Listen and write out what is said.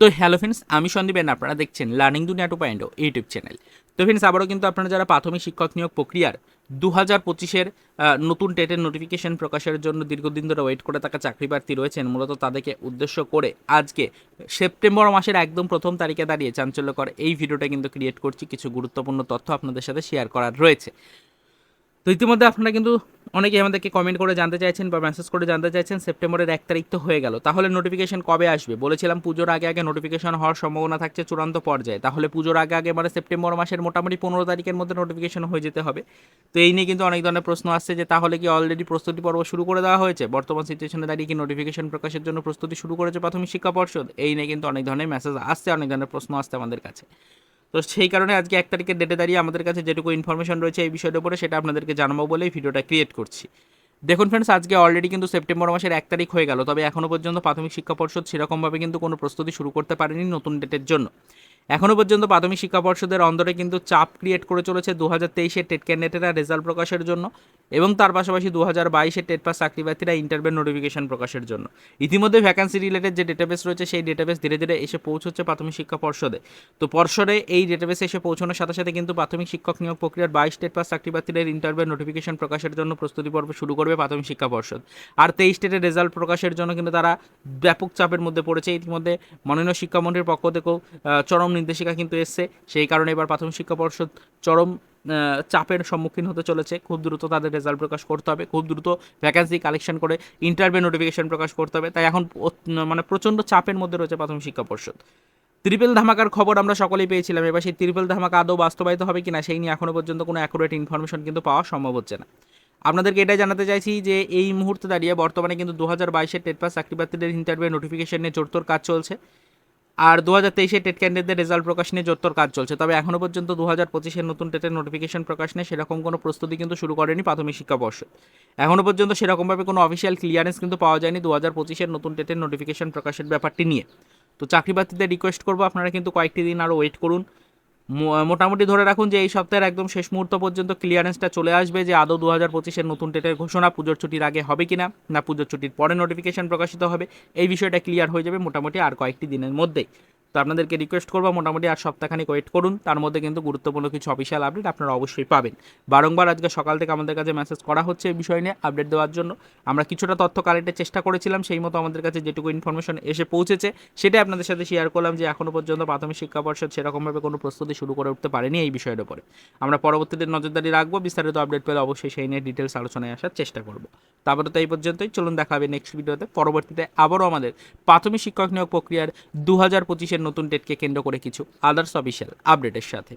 তো hello friends আমি সন্দীপেন আপনারা দেখছেন learning Duniya two point YouTube channel তো ফ্রেন্ডস আবারও কিন্তু আপনারা যারা প্রাথমিক শিক্ষক নিয়োগ প্রক্রিয়ার দু হাজার পঁচিশের নতুন টেটের নোটিফিকেশন প্রকাশের জন্য দীর্ঘদিন ধরে ওয়েট করে থাকা চাকরি প্রার্থী রয়েছেন, মূলত তাদেরকে উদ্দেশ্য করে আজকে সেপ্টেম্বর মাসের একদম প্রথম তারিখে দাঁড়িয়ে চাঞ্চল্যকর এই ভিডিওটা কিন্তু ক্রিয়েট করছি। কিছু গুরুত্বপূর্ণ তথ্য আপনাদের সাথে শেয়ার করার রয়েছে। তো ইতিমধ্যে আপনারা কিন্তু অনেকেই আমাদেরকে কমেন্ট করে জানতে চাইছেন বা মেসেজ করে জানতে চাইছেন, সেপ্টেম্বরের এক তারিখ তো হয়ে গেল। তাহলে নোটিফিকেশন কবে আসবে? বলেছিলাম পুজোর আগে আগে নোটিফিকেশন হওয়ার সম্ভাবনা থাকছে চূড়ান্ত পর্যায়ে। তাহলে পুজোর আগে আগে মানে সেপ্টেম্বর মাসের মোটামুটি পনেরো তারিখের মধ্যে নোটিফিকেশন হয়ে যেতে হবে। তো এই নিয়ে কিন্তু অনেক ধরনের প্রশ্ন আসছে যে, তাহলে কি অলরেডি প্রস্তুতি পর্ব শুরু করে দেওয়া হয়েছে? বর্তমান সিচুয়েশনে দাঁড়িয়ে কি নোটিফিকেশন প্রকাশের জন্য প্রস্তুতি শুরু করেছে প্রাথমিক শিক্ষা পর্ষদ? এই নিয়ে কিন্তু অনেক ধরনের মেসেজ আসছে, অনেক ধরনের প্রশ্ন আসছে আমাদের কাছে। তো সেই কারণে আজকে এক তারিখের ডেটে দাঁড়িয়ে আমাদের কাছে যেটুকু ইনফরমেশন রয়েছে এই বিষয়ের উপরে সেটা আপনাদেরকে জানাব বলেই ভিডিওটা ক্রিয়েট করছি। দেখুন ফ্রেন্ডস আজকে অলরেডি কিন্তু সেপ্টেম্বর মাসের এক তারিখ হয়ে গেল, তবে এখনও পর্যন্ত প্রাথমিক শিক্ষা পর্ষদ সেরকমভাবে কিন্তু কোনো প্রস্তুতি শুরু করতে পারেনি নতুন ডেটের জন্য। এখনও পর্যন্ত প্রাথমিক শিক্ষা পর্ষদের অন্দরে কিন্তু চাপ ক্রিয়েট করে চলেছে দু হাজার তেইশের টেট ক্যান্ডিডেটরা রেজাল্ট প্রকাশের জন্য। এবং তার পাশাপাশি দু হাজার বাইশের টেট পাস চাকরি প্রার্থীরা ইন্টারভিউ নোটিফিকেশন প্রকাশের জন্য। ইতিমধ্যে ভ্যাকান্সি রিলেটেড যে ডেটাবেস রয়েছে, সেই ডেটাবেস ধীরে ধীরে এসে পৌঁছচ্ছে প্রাথমিক শিক্ষা পর্ষদে। তো পর্ষদে এই ডেটাবেসে এসে পৌঁছানোর সাথে সাথে কিন্তু প্রাথমিক শিক্ষক নিয়োগ প্রক্রিয়ার বাইশ টেট পাস চাকরি প্রার্থীদের ইন্টারভিউ নোটিফিকেশন প্রকাশের জন্য প্রস্তুতি পর্ব শুরু করবে প্রাথমিক শিক্ষা পর্ষদ। আর তেইশ টেটের রেজাল্ট প্রকাশের জন্য কিন্তু তারা ব্যাপক চাপের মধ্যে পড়েছে। ইতিমধ্যে মাননীয় শিক্ষামন্ত্রীর পক্ষ থেকেও চরম নির্দেশিকা কিন্তু এসছে। সেই কারণে এবার প্রাথমিক শিক্ষা পর্ষদ চরম চাপের সম্মুখীন হতে চলেছে। খুব দ্রুত তাদের রেজাল্ট প্রকাশ করতে হবে। খুব দ্রুত ভ্যাকান্সি কালেকশন করে ইন্টারভিউ নোটিফিকেশন প্রকাশ করতে হবে। তাই এখন মানে প্রচণ্ড চাপের মধ্যে রয়েছে প্রাথমিক শিক্ষা পর্ষদ। ত্রিপল ধামাকার খবর আমরা সকলেই পেয়েছিলাম। এবার সেই ত্রিপল ধামাকা আদৌ বাস্তবায়িত হবে কিনা সেই নিয়ে এখনও পর্যন্ত কোনো অ্যাকুরেট ইনফরমেশন কিন্তু পাওয়া সম্ভব হচ্ছে না। আপনাদেরকে এটাই জানাতে চাইছি যে, এই মুহূর্তে দাঁড়িয়ে বর্তমানে কিন্তু দু হাজার বাইশের টেট পাস, চাকরি প্রার্থীদের ইন্টারভিউ নোটিফিকেশন নিয়ে জোরতোর কাজ চলছে। আর দু হাজার তেইশে টেট ক্যান্ডিডেটদের রেজাল্ট প্রকাশ নিয়ে জোরতর কাজ চলছে। তবে এখনও পর্যন্ত দু হাজার পঁচিশের নতুন টেটের নোটিফিকেশন প্রকাশ নিয়ে সেরকম কোনো প্রস্তুতি কিন্তু শুরু করেনি প্রাথমিক শিক্ষা পর্ষদ। এখনও পর্যন্ত সেরকমভাবে কোনো অফিসিয়াল ক্লিয়ারেন্স কিন্তু পাওয়া যায়নি দু হাজার পঁচিশের নতুন টেটের নোটিফিকেশন প্রকাশের ব্যাপারটি নিয়ে। তো চাকরি প্রার্থীদের রিকোয়েস্ট করব, আপনারা কিন্তু কয়েকটি দিন আরও ওয়েট করুন। মোটামুটি ধরে রাখুন যে এই সপ্তাহের একদম শেষ মুহূর্ত পর্যন্ত ক্লিয়ারেন্সটা চলে আসবে যে আদৌ দু হাজার পঁচিশের নতুন ডেটের ঘোষণা পুজোর ছুটির আগে হবে কি না না পুজোর ছুটির পরে নোটিফিকেশন প্রকাশিত হবে, এই বিষয়টা ক্লিয়ার হয়ে যাবে মোটামুটি আর কয়েকটি দিনের মধ্যেই। তো আপনাদেরকে রিকোয়েস্ট করব, মোটামুটি আর সপ্তাহখানিক ওয়েট করুন। তার মধ্যে কিন্তু গুরুত্বপূর্ণ কিছু অফিসিয়াল আপডেট আপনারা অবশ্যই পাবেন। বারংবার আজকে সকাল থেকে আমাদের কাছে মেসেজ করা হচ্ছে এই বিষয় নিয়ে আপডেট দেওয়ার জন্য। আমরা কিছুটা তথ্য কালেক্টের চেষ্টা করেছিলাম, সেই মতো আমাদের কাছে যেটুকু ইনফরমেশন এসে পৌঁছেছে, সেটাই আপনাদের সাথে শেয়ার করলাম যে এখনও পর্যন্ত প্রাথমিক শিক্ষা পর্ষদ সেরকমভাবে কোনো প্রস্তুতি শুরু করে উঠতে পারেনি এই বিষয়ের উপরে। আমরা পরবর্তীতে নজরদারি রাখব, বিস্তারিত আপডেট পেলে অবশ্যই সেই নিয়ে ডিটেলস আলোচনায় আসার চেষ্টা করব। তারপরে তো এই পর্যন্তই, চলুন দেখা হবে নেক্সট ভিডিওতে পরবর্তীতে আবারও আমাদের প্রাথমিক শিক্ষক নিয়োগ প্রক্রিয়ার দু হাজার পঁচিশের নতুন ডেটকে কেন্দ্র করে কিছু আদার্স অফিসিয়াল আপডেটের সাথে।